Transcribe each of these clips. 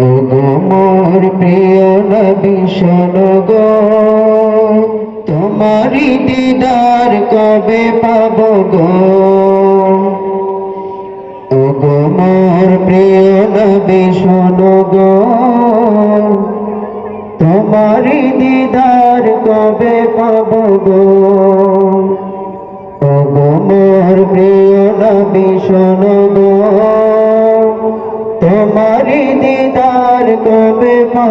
মোর প্রিয় নবী, শোনো গো। তোমারি দিদার কবে পাব গো? মোর প্রিয় নবী, শোনো গো। তোমারি দিদার কবে পাব গো? মোর প্রিয়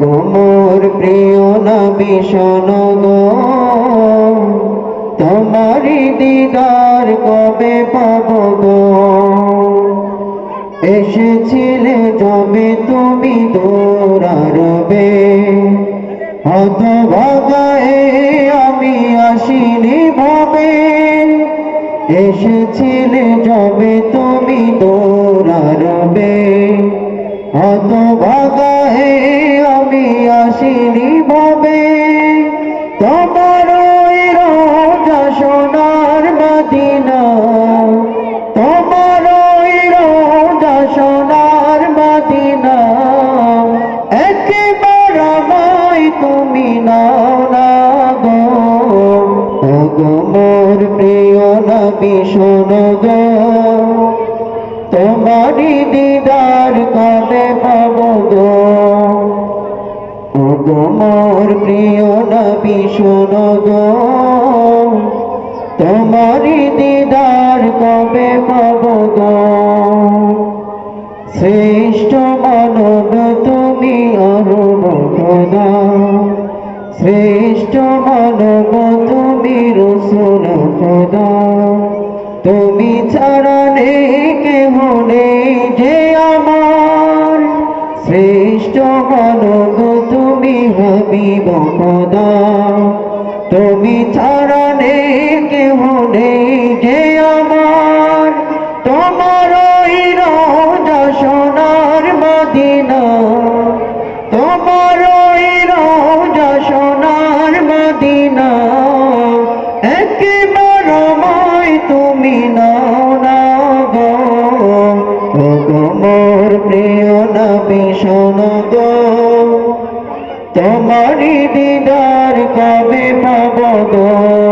ও গো মোর প্রিয় নবী শোনো গো। তোমারি দিদার কবে পাব গো? এসেছিলে যবে তুমি দৌড়ারবে হত ভাগায় আমি আসিনি ভাবে। এসেছিলে যবে তুমি দৌড়ারবে হত ভাগায় আমি আসিনি ভাবে, তোমার রোজা সোনার মদিনা। তোমার রোজা সোনার মদিনা। একবার আমায় তুমি নাও না গো। গো মোর প্রিয় নবী, শোনো গো। তোমারি দিদার মোর প্রিয় নবী, শোনো তোমারি দিদার কবে পাব গো? শ্রেষ্ঠ মানব তুমি অরুণ খোদা শ্রেষ্ঠ মানব তুমি রসুল খোদা তুমি হবিব তুমি ছাড়া নেই, কেহ নেই যে আমার। তোমার ওই রোজা সোনার মদিনা, তোমার ওই রোজা সোনার মদিনা। একবার আমায় তুমি নাও না গো মোর প্রিয় নবী, শোনো গো। গো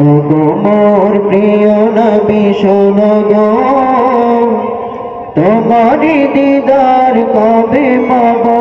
ও গো মোর প্রিয় নবী শোনো গো। তোমারি দিদার কবে পাবো?